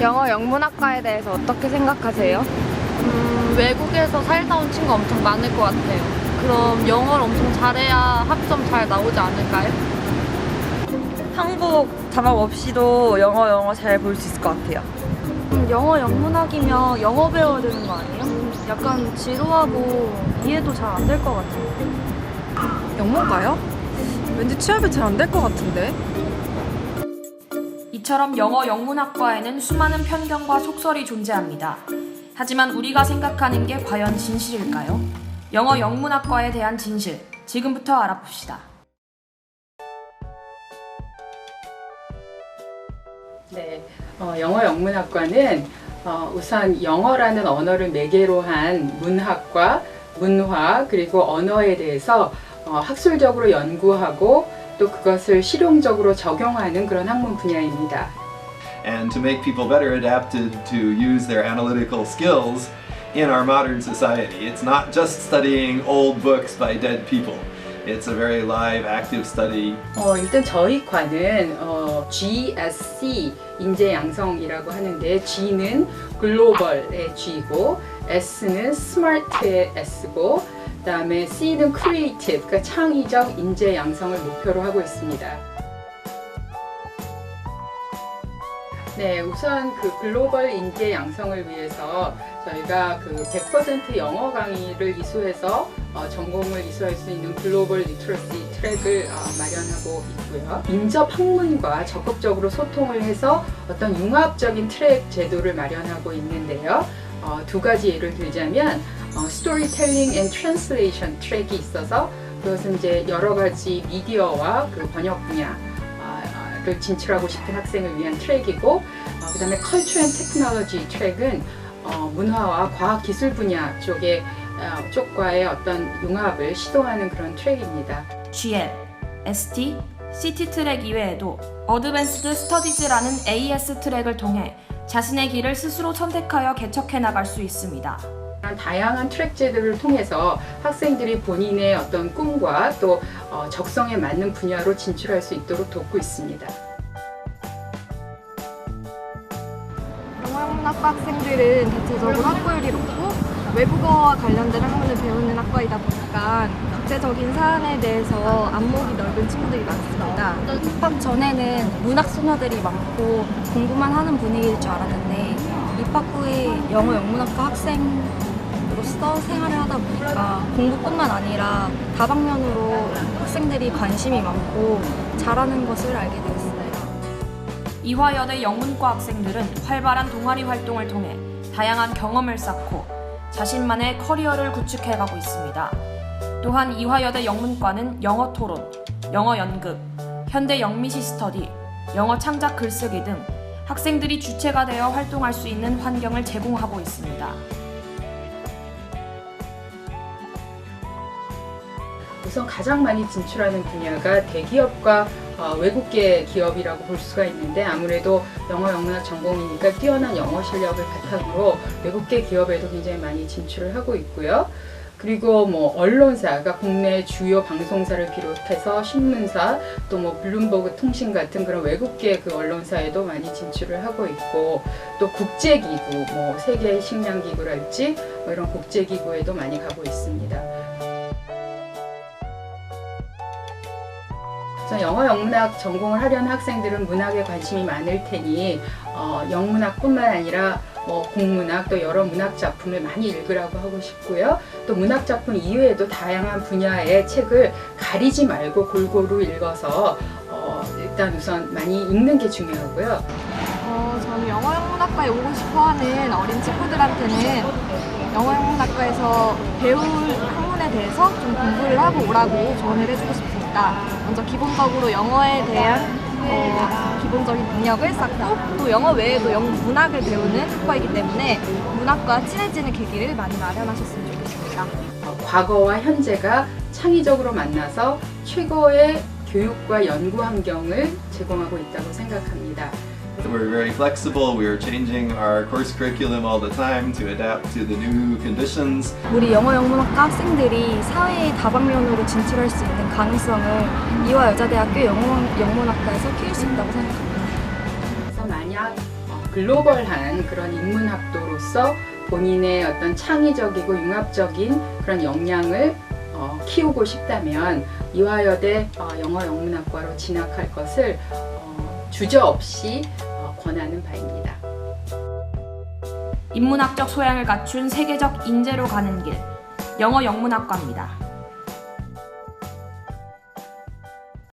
영어 영문학과에 대해서 어떻게 생각하세요? 음, 외국에서 살다 온 친구 엄청 많을 것 같아요. 그럼 영어를 엄청 잘해야 학점 잘 나오지 않을까요? 한국 자막 없이도 영어 영어 잘 볼 수 있을 것 같아요. 음, 영어 영문학이면 영어 배워야 되는 거 아니에요? 약간 지루하고 이해도 잘 안 될 것 같아요. 영문과요? 왠지 취업이 잘 안 될 것 같은데. 이처럼 영어 영문학과에는 수많은 편견과 속설이 존재합니다. 하지만 우리가 생각하는 게 과연 진실일까요? 영어 영문학과에 대한 진실, 지금부터 알아봅시다. 네, 어, 영어 영문학과는 어, 우선 영어라는 언어를 매개로 한 문학과 문화 그리고 언어에 대해서 어, 학술적으로 연구하고 또 그것을 실용적으로 적용하는 그런 학문 분야입니다. and to make people better adapted to use their analytical skills in our modern society. It's not just studying old books by dead people. It's a very live, active study 어, 일단 저희 과는 어, GSC 인재 양성이라고 하는데 G는 글로벌의 G고 S는 스마트의 S고 그다음에 C는 크리에이티브 그러니까 창의적 인재 양성을 목표로 하고 있습니다. 네, 우선 그 글로벌 인재 양성을 위해서 저희가 그 100% 영어 강의를 이수해서 어, 전공을 이수할 수 있는 글로벌 리트러시 트랙을 어, 마련하고 있고요. 인접 학문과 적극적으로 소통을 해서 어떤 융합적인 트랙 제도를 마련하고 있는데요. 어, 두 가지 예를 들자면 어, 스토리텔링 앤 트랜슬레이션 트랙이 있어서 그것은 이제 여러 가지 미디어와 그 번역 분야 아, 를 진출하고 싶은 학생을 위한 트랙이고 어, 그 다음에 컬처 앤 테크놀로지 트랙은 어, 문화와 과학 기술 분야 쪽에 어, 쪽과의 어떤 융합을 시도하는 그런 트랙입니다. GL, ST, CT 트랙 이외에도 어드밴스드 스터디즈라는 AS 트랙을 통해 자신의 길을 스스로 선택하여 개척해 나갈 수 있습니다. 다양한 트랙제들을 통해서 학생들이 본인의 어떤 꿈과 또 어, 적성에 맞는 분야로 진출할 수 있도록 돕고 있습니다. 영어 영문학과 학생들은 대체적으로 학구열이 높고 외국어와 관련된 학문을 배우는 학과이다 보니까 국제적인 사안에 대해서 안목이 넓은 친구들이 많습니다. 입학 전에는 문학 소녀들이 많고 공부만 하는 분위기일 줄 알았는데 입학 후에 영어 영문학과 학생 으로서 생활을 하다 보니까 공부뿐만 아니라 다방면으로 학생들이 관심이 많고 잘하는 것을 알게 되었습니다. 이화여대 영문과 학생들은 활발한 동아리 활동을 통해 다양한 경험을 쌓고 자신만의 커리어를 구축해가고 있습니다. 또한 이화여대 영문과는 영어 토론, 영어 연극, 현대 영미시 스터디, 영어 창작 글쓰기 등 학생들이 주체가 되어 활동할 수 있는 환경을 제공하고 있습니다. 우선 가장 많이 진출하는 분야가 대기업과 어, 외국계 기업이라고 볼 수가 있는데 아무래도 영어 영문학 전공이니까 뛰어난 영어 실력을 바탕으로 외국계 기업에도 굉장히 많이 진출을 하고 있고요. 그리고 뭐 언론사가 국내 주요 방송사를 비롯해서 신문사 또 뭐 블룸버그 통신 같은 그런 외국계 그 언론사에도 많이 진출을 하고 있고 또 국제기구 뭐 세계 식량기구랄지 뭐 이런 국제기구에도 많이 가고 있습니다. 그래서 영어 영문학 전공을 하려는 학생들은 문학에 관심이 많을 테니 어, 영문학뿐만 아니라 뭐 공문학 또 여러 문학 작품을 많이 읽으라고 하고 싶고요. 또 문학 작품 이외에도 다양한 분야의 책을 가리지 말고 골고루 읽어서 어, 일단 우선 많이 읽는 게 중요하고요. 어, 저는 영어 영문학과에 오고 싶어 하는 어린 친구들한테는 영어 영문학과에서 배울 학문에 대해서 좀 공부를 하고 오라고 조언을 해주고 싶습니다. 먼저 기본적으로 영어에 대한 어, 기본적인 능력을 쌓고 또 영어 외에도 영어 문학을 배우는 학과이기 때문에 문학과 친해지는 계기를 많이 마련하셨으면 좋겠습니다. 어, 과거와 현재가 창의적으로 만나서 최고의 교육과 연구 환경을 제공하고 있다고 생각합니다. We're very flexible. We are changing our course curriculum all the time to adapt to the new conditions. 우리 영어 영문학과 학생들이 사회의 다방면으로 진출할 수 있는 가능성을 이화 여자대학교 영어 영문학과에서 키울 수 있다고 생각합니다. 그래서 만약 어, 글로벌한 그런 인문학도로서 본인의 어떤 창의적이고 융합적인 그런 역량을 어, 키우고 싶다면 이화여대 어, 영어 영문학과로 진학할 것을 어, 주저 없이 어, 권하는 바입니다. 인문학적 소양을 갖춘 세계적 인재로 가는 길 영어 영문학과입니다.